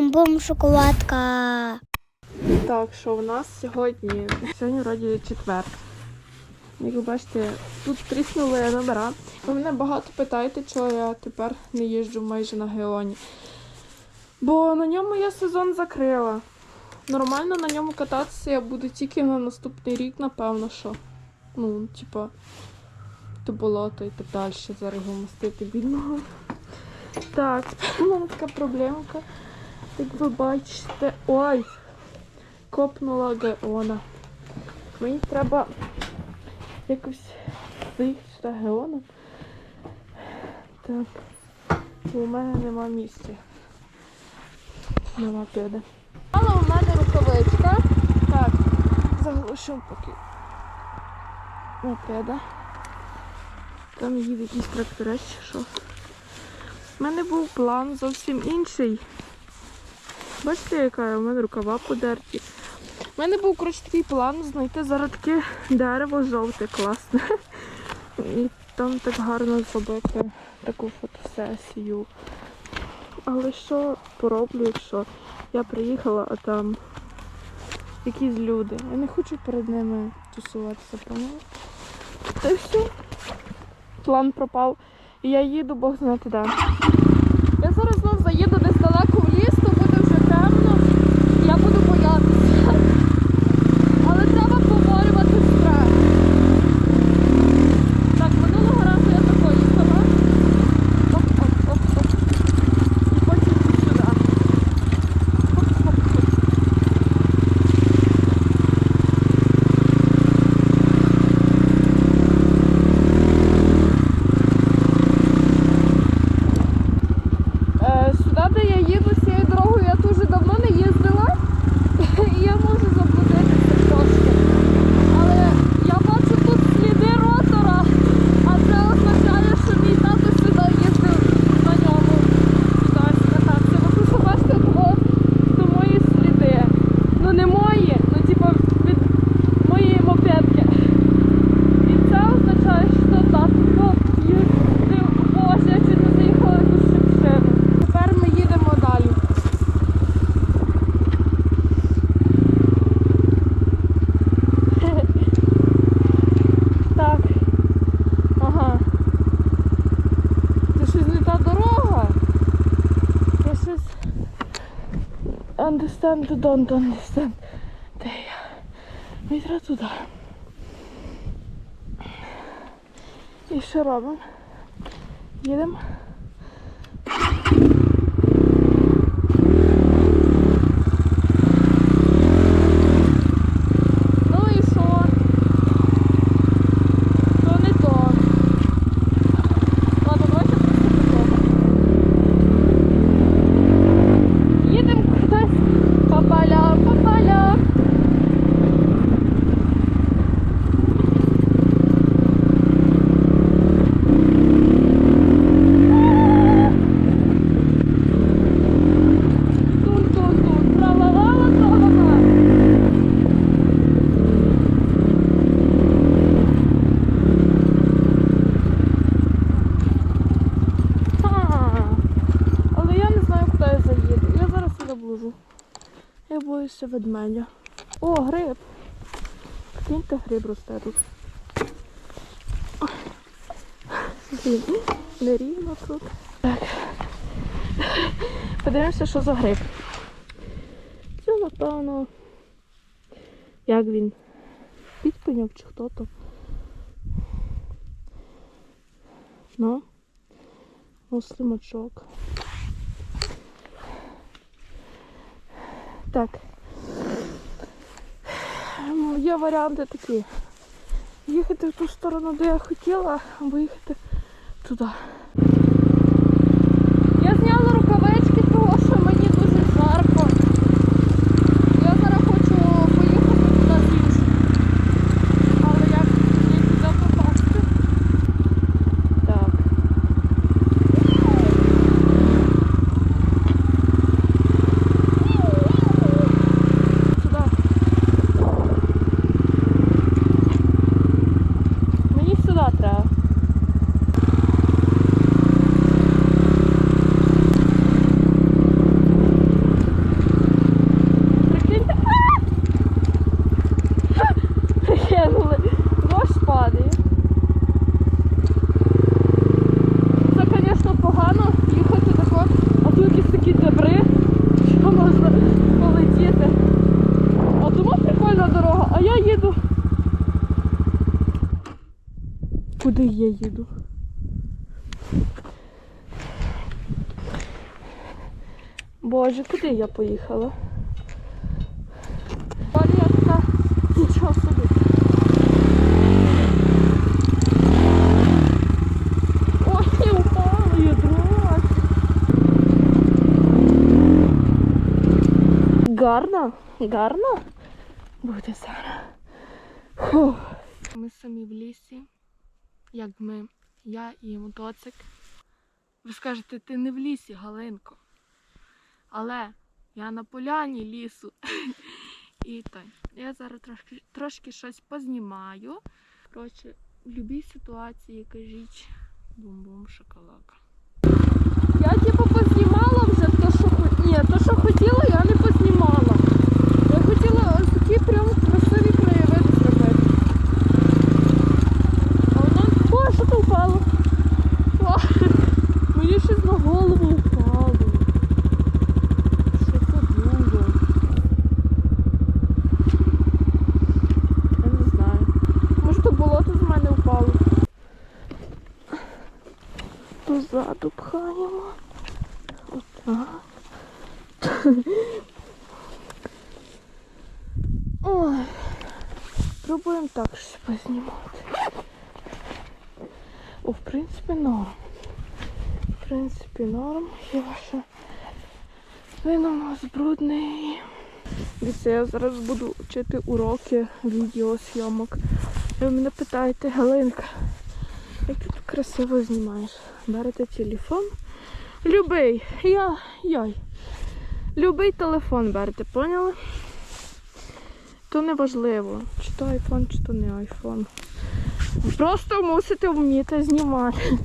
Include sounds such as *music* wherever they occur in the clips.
Бум-бум шоколадка. Так, що в нас сьогодні? Сьогодні вроді четвер. Як ви бачите, тут тріснули номера. Ви мене багато питаєте, чого я тепер не їжджу майже на Геоні. Бо на ньому я сезон закрила. Нормально на ньому кататися я буду тільки на наступний рік, напевно, що. Ну, типа, то болото і так далі. Зараз його бідного. Так, у мене така проблемка. Як ви бачите. Ой! Копнула Геона. Мені треба якось заїхати сюди Геоном. Так. У мене нема місця. Нема піде. Але у мене рукавичка. Так, заглушу поки. Мопеда. Там їде якийсь тракторець що. У мене був план зовсім інший. Бачите, яка у мене рукава подерті. У мене був коротше такий план знайти зараз таке дерево жовте, класне. І там так гарно зробити таку фотосесію. Але що пороблю, якщо я приїхала, а там якісь люди. Я не хочу перед ними тусуватися, поняла? Та все. План пропав. І я їду, Бог знає де. Я зараз знов заїду десь далеко в ліс, то буде вже темно. і Я буду боятися. Але треба поборювати страх. Так, минулого разу я тако їхала. Оп-оп-оп-оп. І потім сюди. Хоп-хоп-хоп. Е, Сюди, де я їду, цією дорогою я дуже давно не їздила. І я можу заблудитися трошки. Але я бачу тут сліди ротора, а це означає, що мій тато сюди їздив на ньому. Кудись катався. Ви просто бачите, того, то мої сліди. Ну не мої, ну типу від моєї мопедки. І це означає, що тато їздив. Боже, я чуть не заїхала в якусь шипшину. Тепер ми їдемо далі. Так. Ага. Це щось не та дорога. Я щось understand, don't understand. Де я? Мені треба туди. І що робимо? Їдемо. Ну і що? То не то. Ладно, давайте просто потім. Їдемо кудись по полям, по полям. Тун-тун-тун, тра-ла-ла-ла, тра-ла-ла. А, Але я не знаю, куди я заїду. Я зараз сюди блужу. Я боюся ведмедя. О, гриб. Киньте гриб росте тут. Блін, нерівно тут. Так. Подивимося, що за гриб. Це, напевно. Як він? Підпеньок чи хто то? Ну. Ослимачок. Так. Ем, Є варіанти такі. Їхати в ту сторону, де я хотіла, або їхати туди. Я зняла рукавички, тому що мені дуже жарко. Я зараз хочу поїхати туди з іншим. Але як мені туди попасти? Так. Сюди. Мені сюди треба. можна полетіти. А тому прикольна дорога, а я їду. Куди я їду? Боже, куди я поїхала? Така нічого собі. Ой, я упала. Гарно, гарно буде зараз. Фух. Ми самі в лісі, як ми, я і мотоцик. Ви скажете, ти не в лісі, Галинко. Але я на поляні лісу. *laughs* І так, я зараз трошки, трошки щось познімаю. Коротше, в будь-якій ситуації кажіть бум-бум шоколака. Я типу познімала вже то, що хо- Ні, то, що хотіла, я не познімала. Я хотіла ось такі прям красиві краєвиди зробити. А воно. О, що то впало? О, мені щось на голову впало. Що це було? Я не знаю. Може то болото з мене впало. Позаду пхаємо. Отак. Ой. Пробуємо так щось познімати. О, в принципі, норм. В принципі, норм. Хіба що він у нас брудний. Дивіться, я зараз буду вчити уроки відеосйомок. Ви мене питаєте, Галинка, красиво знімаєш? Берете телефон. Любий, я, яй. Любий телефон берете, поняли? То не важливо, чи то айфон, чи то не айфон. Просто мусите вміти знімати.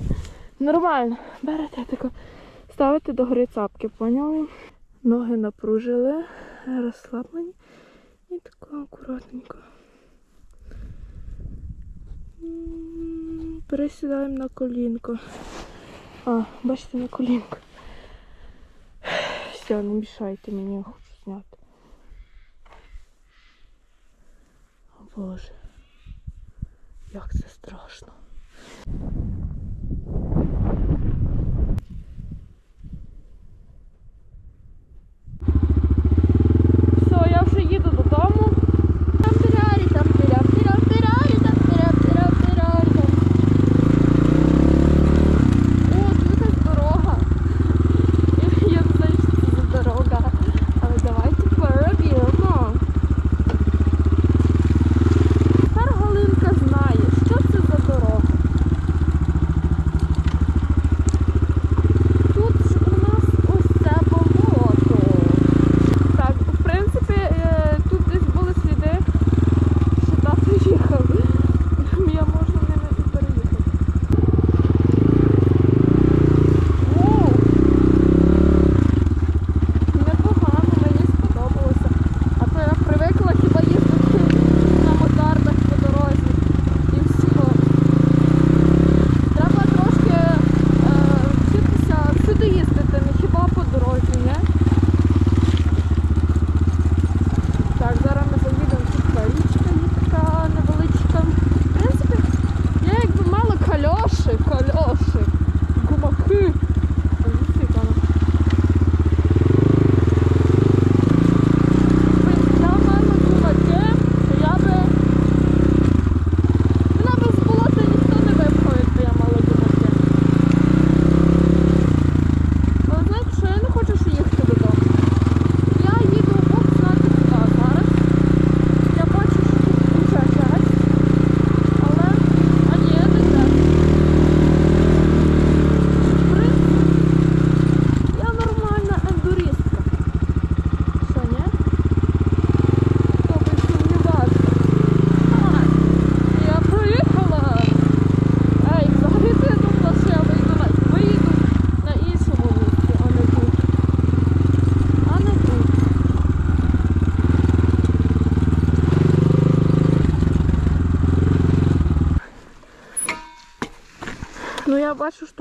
Нормально. Берете тако, ставите до гори цапки, поняли? Ноги напружили, розслаблені. І тако акуратненько. Пересідаємо на колінко. А, бачите, на колінку. Все, не мішайте мені, я хочу зняти. О Боже. Як це страшно.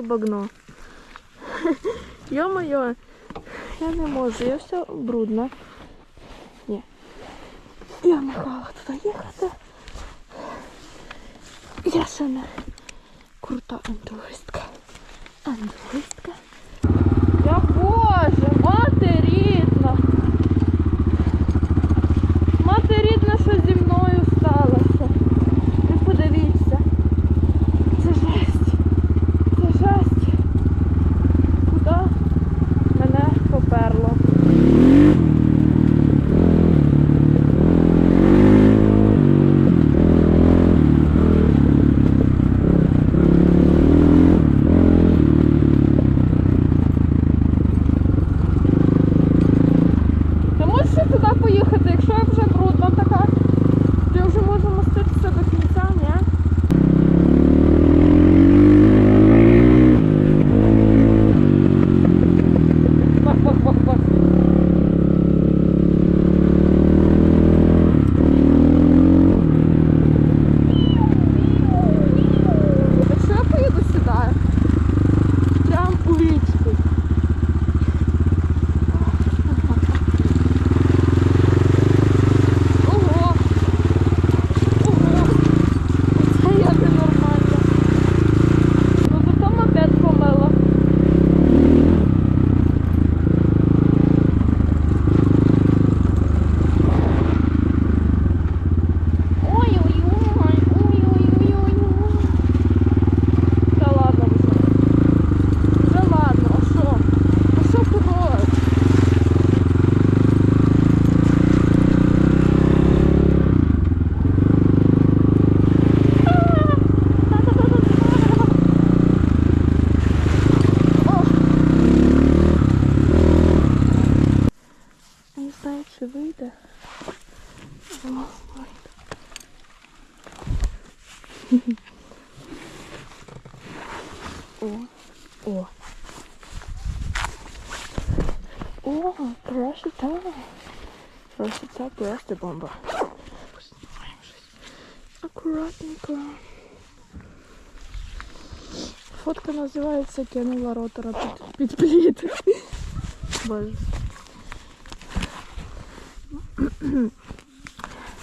багно. Йо-моє, Я не можу, я вся брудна. Ні. Я не махала туди їхати. Я ще не крута ентуристка. Ентуристка. Я боже, мати рідна. Мати рідна, що зі мною О, о. О, красота. Красота, просто бомба. Акуратненько. Фотка називається кинула ротора під, під плід. Боже.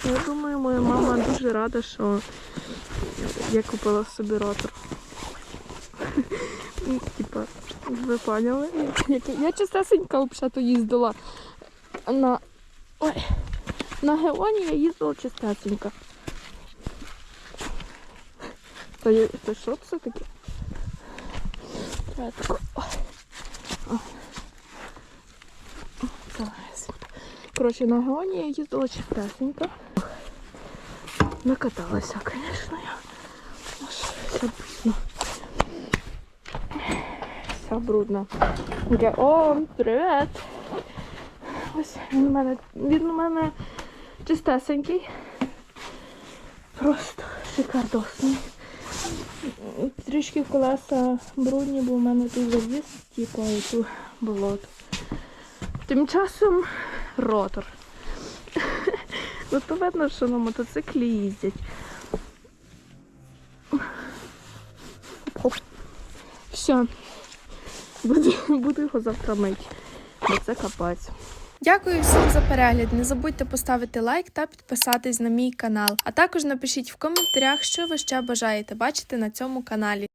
Я думаю, моя мама дуже рада, що я купила собі ротор. Ну, Типа, ви поняли? Я частесенько взагалі їздила на. Ой, на Геоні я їздила частесенько. Та Це що це таке? Коротше, на Геоні я їздила частесенько. Накаталася, звісно, я. Аж Вся брудна. Вся брудна. Я, О, привіт! Ось він у мене, він у мене чистесенький. Просто шикардосний. Трішки колеса брудні, бо в мене тут завіс, типу, і тут болото. Тим часом ротор. *laughs* Ну то видно, що на мотоциклі їздять. Все. Буду, буду його завтра мити. Бо це капець. Дякую всім за перегляд. Не забудьте поставити лайк та підписатись на мій канал. А також напишіть в коментарях, що ви ще бажаєте бачити на цьому каналі.